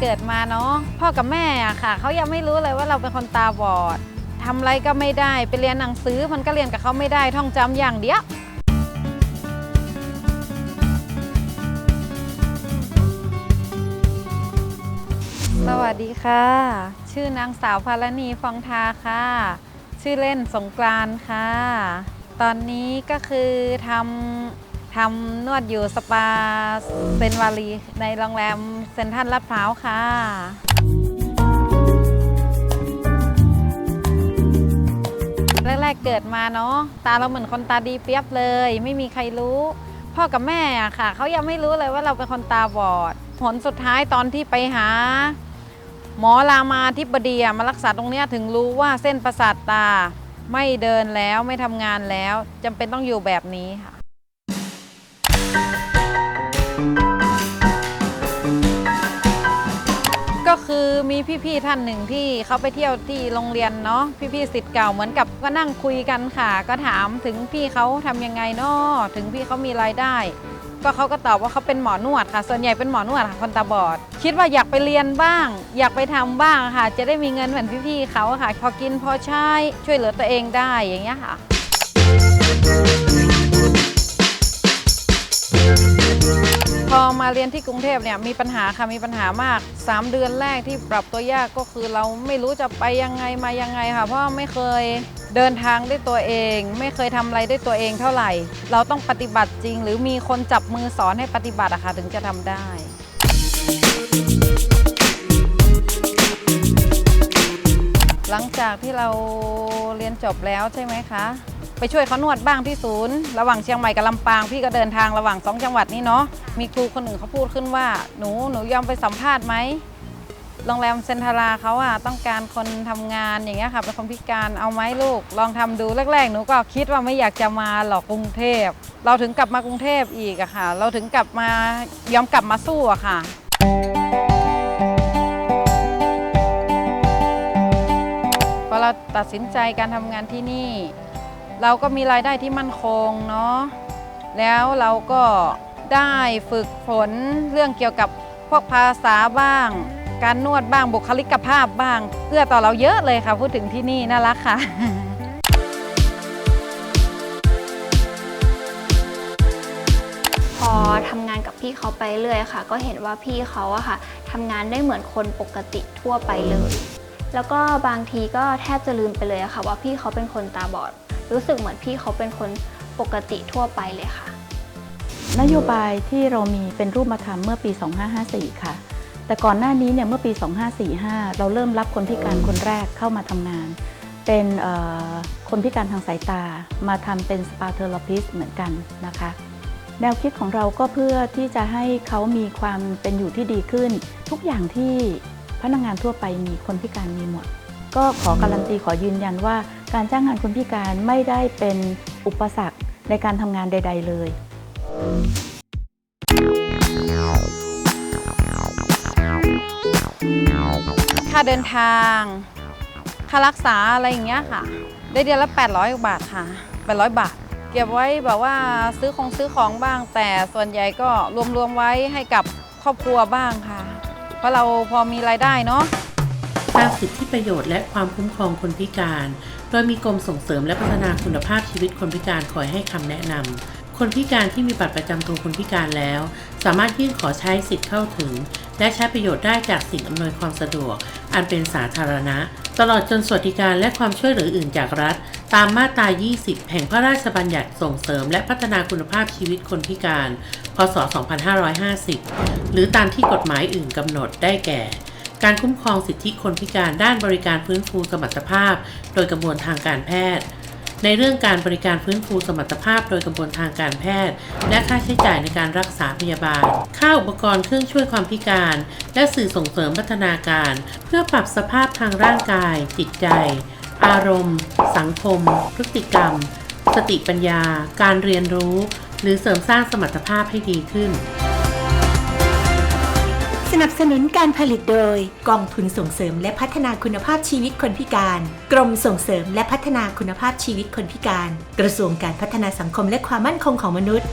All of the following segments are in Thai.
เกิดมาเนาะพ่อกับแม่อะค่ะเขายังไม่รู้เลยว่าเราเป็นคนตาบอดทำอะไรก็ไม่ได้ไปเรียนหนังสือมันก็เรียนกับเขาไม่ได้ท่องจำอย่างเดียวสวัสดีค่ะ ชื่อนางสาวพารณีฟองทาค่ะ ชื่อเล่นสงกรานต์ค่ะ ตอนนี้ก็คือทำ ทำนวดอยู่สปาเซนวารีในโรงแรมเซนทรัลลาดพร้าวค่ะ แรกๆเกิดมาเนาะตาเราเหมือนคนตาดีเปียบเลย ไม่มีใครรู้ พ่อกับแม่อะค่ะ เขายังไม่รู้เลยว่าเราเป็นคนตาบอด ผลสุดท้ายตอนที่ไปหา หมอรามาธิบดีอะมารักษาตรงเนี้ยถึงรู้ว่าเส้นประสาทตาไม่เดินแล้วไม่ทำงานแล้วจำเป็นต้องอยู่แบบนี้ค่ะ มีพี่ๆท่านหนึ่งที่เขาไปเที่ยวที่โรงเรียนเนาะพี่ๆสิทธิ์เก่าเหมือนกับก็นั่งคุยกันค่ะ ก็ถามถึงพี่เขาทำยังไงเนาะถึงพี่เขามีรายได้ ก็เขาก็ตอบว่าเขาเป็นหมอนวดค่ะ ส่วนใหญ่เป็นหมอนวดค่ะคนตาบอด คิดว่าอยากไปเรียนบ้าง อยากไปทำบ้างค่ะ จะได้มีเงินเหมือนพี่ๆเขาค่ะ พอกินพอใช้ช่วยเหลือตัวเองได้อย่างเงี้ยค่ะ อมาเรียนที่กรุงเทพเนี่ยมีปัญหาค่ะมีปัญหามาก 3 เดือนแรกที่ปรับตัวยากก็คือเราไม่รู้จะไปยังไงมายังไงค่ะ เพราะไม่เคยเดินทางด้วยตัวเอง ไม่เคยทำอะไรด้วยตัวเองเท่าไหร่ เราต้องปฏิบัติจริง หรือมีคนจับมือสอนให้ปฏิบัติอะค่ะถึงจะทำได้หลังจากที่เราเรียนจบแล้วใช่ไหมคะ ไปช่วยเขานวดบ้างที่ศูนย์ ระหว่างเชียงใหม่กับลำปางพี่ก็เดินทางระหว่างสองจังหวัดนี้เนาะมีครูคนหนึ่งเขาพูดขึ้นว่า หนูหนูยอมไปสัมภาษณ์ไหมโรงแรมเซนทาราเขาอะต้องการคนทำงานอย่างเงี้ยค่ะเป็นคนพิการเอาไหมลูก ลองทำดูแรกๆ หนูก็คิดว่าไม่อยากจะมาหรอกกรุงเทพ เราถึงกลับมากรุงเทพอีกอะค่ะ เราถึงกลับมายอมกลับมาสู้อะค่ะพอเราตัดสินใจการทำงานที่นี่ เราก็มีรายได้ที่มั่นคงเนาะแล้วเราก็ได้ฝึกฝนเรื่องเกี่ยวกับพวกภาษาบ้าง การนวดบ้างบุคลิกภาพบ้างเอื้อต่อเราเยอะเลยค่ะ พูดถึงที่นี่น่ารักค่ะพอทำงานกับพี่เขาไปเรื่อยค่ะ ก็เห็นว่าพี่เขาอะค่ะทำงานได้เหมือนคนปกติทั่วไปเลย แล้วก็บางทีก็แทบจะลืมไปเลยอะค่ะ ว่าพี่เขาเป็นคนตาบอด รู้สึกเหมือนพี่เขาเป็นคนปกติทั่วไปเลยค่ะ นโยบายที่เรามีเป็นรูปธรรมเมื่อปี 2554 ค่ะ แต่ก่อนหน้านี้เนี่ยเมื่อปี 2545 เราเริ่มรับคนพิการคนแรกเข้ามาทำงาน เป็นคนพิการทางสายตา มาทำเป็นสปาเทอร์พิสเหมือนกันนะคะ แนวคิดของเราก็เพื่อที่จะให้เขามีความเป็นอยู่ที่ดีขึ้น ทุกอย่างที่พนักงานทั่วไปมีคนพิการมีหมด ก็ขอการันตีขอยืนยันว่า การจ้างงานคนพิการไม่ได้เป็นอุปสรรคในการทำงานใด ๆ เลยค่าเดินทาง ค่ารักษาอะไรอย่างเงี้ยค่ะ ได้เดือนละ800กว่าบาทค่ะ 800 บาท เก็บไว้แบบว่าซื้อของซื้อของบ้าง แต่ส่วนใหญ่ก็รวมๆไว้ให้กับครอบครัวบ้างค่ะ เพราะเราพอมีรายได้เนาะตามสิทธิประโยชน์และความคุ้มครองคนพิการ โดยมีกรมส่งเสริมและพัฒนาคุณภาพชีวิตคนพิการคอยให้คำแนะนำ คนพิการที่มีบัตรประจำตัวคนพิการแล้ว สามารถยื่นขอใช้สิทธิ์เข้าถึง และใช้ประโยชน์ได้จากสิ่งอำนวยความสะดวก อันเป็นสาธารณะ ตลอดจนสวัสดิการและความช่วยเหลืออื่นจากรัฐ ตามมาตรา 20 แห่งพระราชบัญญัติส่งเสริม และพัฒนาคุณภาพชีวิตคนพิการ พศ 2550 หรือตามที่กฎหมายอื่นกำหนดได้แก่ การคุ้มครองสิทธิคนพิการด้านบริการฟื้นฟูสมรรถภาพ โดยกระบวนทางการแพทย์ ในเรื่องการบริการฟื้นฟูสมรรถภาพ โดยกระบวนทางการแพทย์ และค่าใช้จ่ายในการรักษาพยาบาล ค่าอุปกรณ์เครื่องช่วยความพิการ และสื่อส่งเสริมพัฒนาการ เพื่อปรับสภาพทางร่างกาย จิตใจ อารมณ์ สังคม พฤติกรรม สติปัญญา การเรียนรู้ หรือเสริมสร้างสมรรถภาพให้ดีขึ้น นับสนุนการผลิตโดย กองทุนส่งเสริมและพัฒนาคุณภาพชีวิตคนพิการ กรมส่งเสริมและพัฒนาคุณภาพชีวิตคนพิการ กระทรวงการพัฒนาสังคมและความมั่นคงของมนุษย์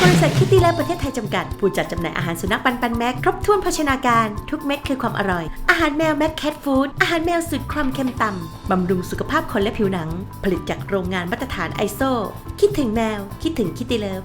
บริษัทคิตตี้และประเทศไทยจำกัด ผู้จัดจำหน่ายอาหารสุนัขปันปันแม็กครบถ้วนภชนาการ ทุกเม็ดคือความอร่อย อาหารแมวแม็กแคทฟู้ดอาหารแมวสุดความเค็มต่ำบำรุงสุขภาพคนและผิวหนัง ผลิตจากโรงงานมาตรฐานไอโซคิดถึงแมว คิดถึงคิตตี้เลิฟ